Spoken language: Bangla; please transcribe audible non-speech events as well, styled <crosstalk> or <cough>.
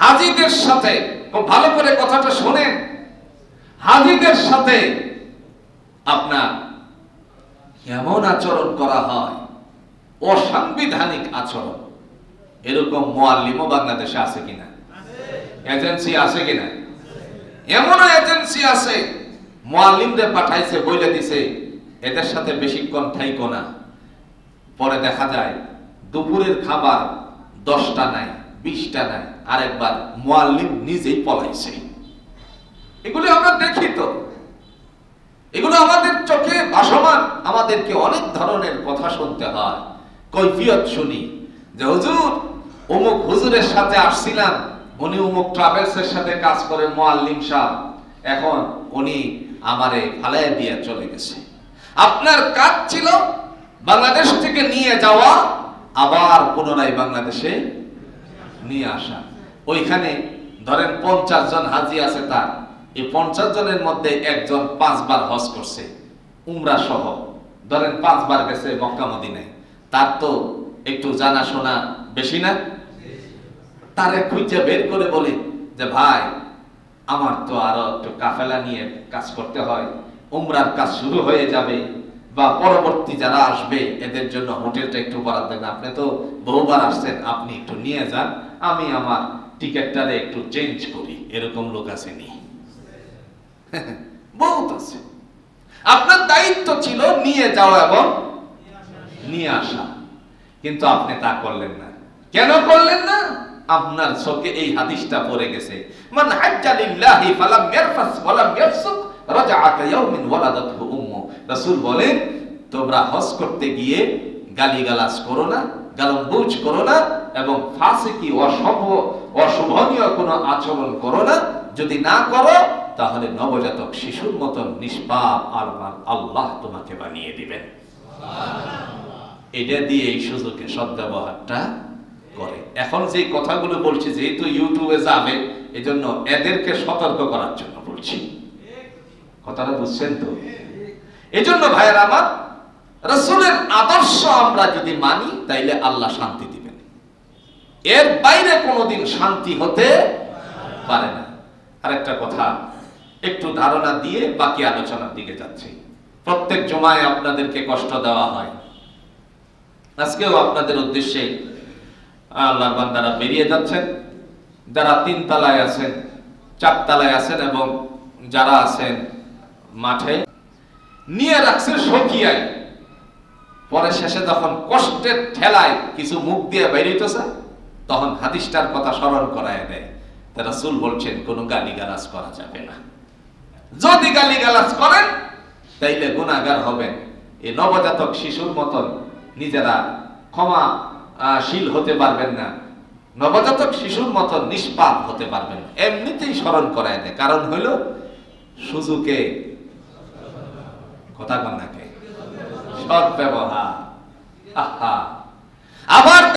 হাজিদের সাথে ভালো করে কথাটা শোনেন। হাজিদের সাথে আপনার এমন আচরণ করা হয়? অসাংবিধানিক আচরণ। এরকম মোয়াল্লিমও বাংলাদেশে আছে কিনা? এজেন্সি আছে কিনা? এমন এজেন্সি আছে। মোয়াল্লিমদের পাঠাইছে, বইলে দিছে, এদের সাথে বেশিক্ষণ থাইকো না। পরে দেখা যায়, দুপুরের খাবার দশটা নাই। বিশটা নাই, আরেকবার মোয়াল্লিম নিজেই পলাইছে। এগুলি আমরা দেখি তো। এগুলো আমাদের চোখে ভাসমান, আমাদেরকে অনেক ধরনের কথা শুনতে হয়। কৈফিয়ত শুনি যে, হুজুর, অমুক হুজুরের সাথে আসছিলাম, উনি অমুক ট্রাভেলসের সাথে কাজ করে মোয়াল্লিম সাহ এখন উনি আমারে ফালাই দিয়ে চলে গেছে। আপনার কাজ ছিল বাংলাদেশ থেকে নিয়ে যাওয়া, আবার পুনরায় বাংলাদেশে নিয়ে আসা। ওইখানে ধরেন পঞ্চাশ জন হাজি আছে তার। এই পঞ্চাশ জনের মধ্যে একজন পাঁচবার হজ করছে, উমরা সহ। ধরেন পাঁচবার গেছে মক্কা মদিনায়। তার তো একটু জানাশোনা বেশি না? তারে খুঁজে বের করে বলে যে, ভাই, আমার তো আরও একটু কাফেলা নিয়ে কাজ করতে হয়, উমরার কাজ শুরু হয়ে যাবে। বা পরবর্তী যারা আসবে, এদের জন্য হোটেলটা একটু বরাদ দেন। আপনি তো বহুবার আসছেন, আপনি একটু নিয়ে যান, আমি আমার টিকিটটারে একটু চেঞ্জ করি। এরকম লোক আছে নি? <laughs> বহুত আছে। আপনার দায়িত্ব ছিল নিয়ে যাওয়া এবং নিয়ে আসা। কিন্তু আপনি তা করলেন না। কেন করলেন না? আপনার চোখে এই হাদিসটা পড়ে গেছে। মান হাজ্জা লিল্লাহি ফালাম ইয়ারফাস ওয়ালাম ইয়াফসুক রাজাআ কায়াউমিন ওয়ালাদাতহু রাসূল বলেন, তোমরা হজ করতে গিয়ে গালিগালাজ করো না, গালম্বুজ করো না এবং ফাসিকি অসভ্য অশোভনীয় কোনো আচরণ করো না। যদি না করো, তাহলে নবজাতক শিশুর মতন নিষ্পাপ আর আল্লাহ তোমাকে বানিয়ে দিবেন। এটা দিয়ে এই সুযোগে সদ্ব্যবহারটা করে। এখন যে কথাগুলো বলছি, যেহেতু ইউটিউবে যাবে, এজন্য এদেরকে সতর্ক করার জন্য বলছি। কথাটা বুঝছেন তো? এজন্য ভাইয়ের আমার, রসুলের আদর্শ আমরা যদি মানি, তাইলে আল্লাহ শান্তি দিবেন। এর বাইরে কোনোদিন শান্তি হতে পারে না। আরেকটা কথা, একটু ধারণা দিয়ে বাকি আলোচনার দিকে যাচ্ছি। প্রত্যেক জমায় আপনাদেরকে কষ্ট দেওয়া হয়। আজকেও আপনাদের উদ্দেশ্যে আল্লাহর বান্দারা বেরিয়ে যাচ্ছেন। যারা তিন তলায় আছেন চার তলায় আছেন এবং যারা আছেন মাঠে নিয়ে রাখছেন সকিয়ায় পরে শেষে যখন কষ্টের ঠেলায় কিছু মুখ দিয়ে বেরিয়েছে, তখন হাদিসটার কথা স্মরণ করায় দেয়। তারা সুল বলছেন, কোনো গালি গালাজ করা যাবে না। যদি গালি গালাজ করেন, তাইলে গুণাগার হবেন। এই নবজাতক শিশুর মতন নিজেরা ক্ষমা শীল হতে পারবেন না। নবজাতক শিশুর মতন নিষ্পাপ হতে পারবেন এমনিতেই স্মরণ করায় দেয়। কারণ হইল, সুযোগে কথা কন্যাকে সৎ ব্যবহার। আহা। আবার